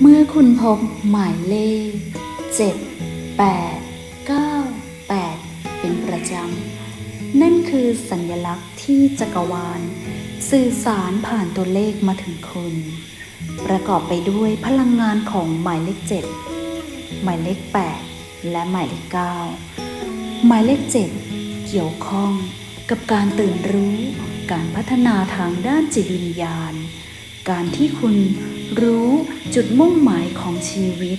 เมื่อคุณพบหมายเลข 7 8 9 8 เป็นประจำ นั่นคือสัญลักษณ์ที่จักรวาล สื่อสารผ่านตัวเลขมาถึงคุณ ประกอบไปด้วยพลังงานของหมายเลข 7 หมายเลข 8 และหมายเลข 9 หมายเลข 7 เกี่ยวข้องกับการตื่นรู้ การพัฒนาทางด้านจิตวิญญาณ การที่คุณรู้จุดมุ่งหมายของชีวิต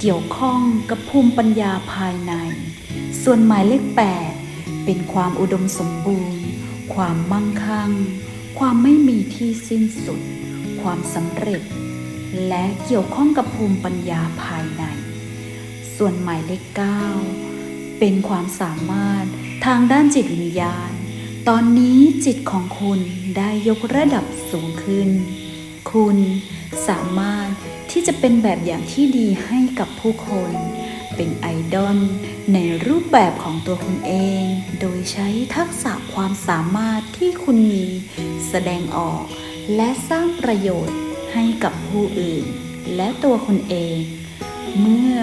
เกี่ยวข้องกับภูมิปัญญาภายใน ส่วนหมายเลข 8 เป็นความอุดมสมบูรณ์ ความมั่งคั่ง ความไม่มีที่สิ้นสุด ความสำเร็จ และเกี่ยวข้องกับภูมิปัญญาภายใน ส่วนหมายเลข 9 เป็นความสามารถทางด้านจิตวิญญาณ ตอนนี้จิตของคุณได้ยกระดับสูงขึ้น คุณสามารถที่จะเป็นแบบอย่างที่ดีให้กับผู้คน เป็นไอดอลในรูปแบบของตัวคุณเอง โดยใช้ทักษะความสามารถที่คุณมี แสดงออก และสร้างประโยชน์ให้กับผู้อื่น และตัวคุณเอง เมื่อ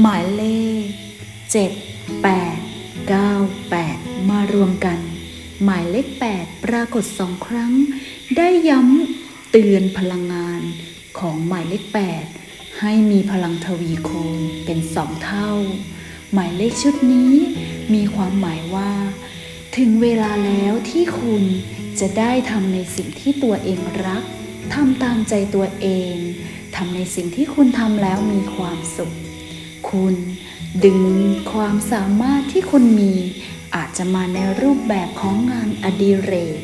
หมายเลข 7 8 9 8 มารวมกัน หมายเลข 8 ปรากฏสองครั้ง ได้ย้ำ เตือนพลังงานของหมายเลข 8 ให้มีพลังทวีคูณเป็นสองเท่า หมายเลขชุดนี้มีความหมายว่า ถึงเวลาแล้วที่คุณจะได้ทำในสิ่งที่ตัวเองรักทำตามใจตัวเองทำในสิ่งที่คุณทำแล้วมีความสุข คุณดึงความสามารถที่คุณมีอาจจะมาในรูปแบบของงานอดิเรก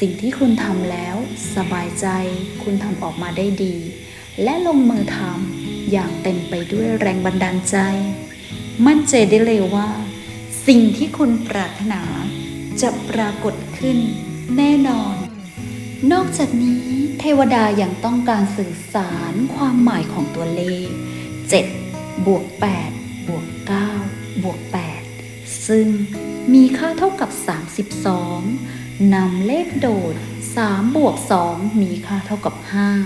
สิ่งที่คุณทำแล้ว สบายใจ คุณทำออกมาได้ดี และลงมือทำอย่างเต็มไปด้วยแรงบันดาลใจ มั่นใจได้เลยว่า สิ่งที่คุณปรารถนาจะปรากฏขึ้นแน่นอน นอกจากนี้เทวดายังต้องการสื่อสารความหมายของตัวเลข 7 บวก 8 บวก 9 บวก 8 ซึ่งมีค่าเท่ากับ 32 นำเลขโดด3บวก2มีค่าเท่ากับ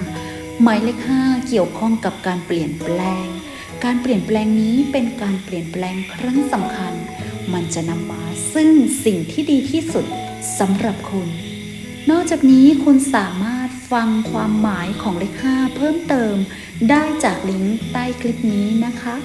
5 หมายเลข 5 เกี่ยวข้องกับการเปลี่ยนแปลง การเปลี่ยนแปลงนี้เป็นการเปลี่ยนแปลงครั้งสำคัญ มันจะนำมาซึ่งสิ่งที่ดีที่สุดสำหรับคุณ นอกจากนี้คุณสามารถฟังความหมายของเลข 5 เพิ่มเติม ได้จากลิงก์ใต้คลิปนี้นะคะ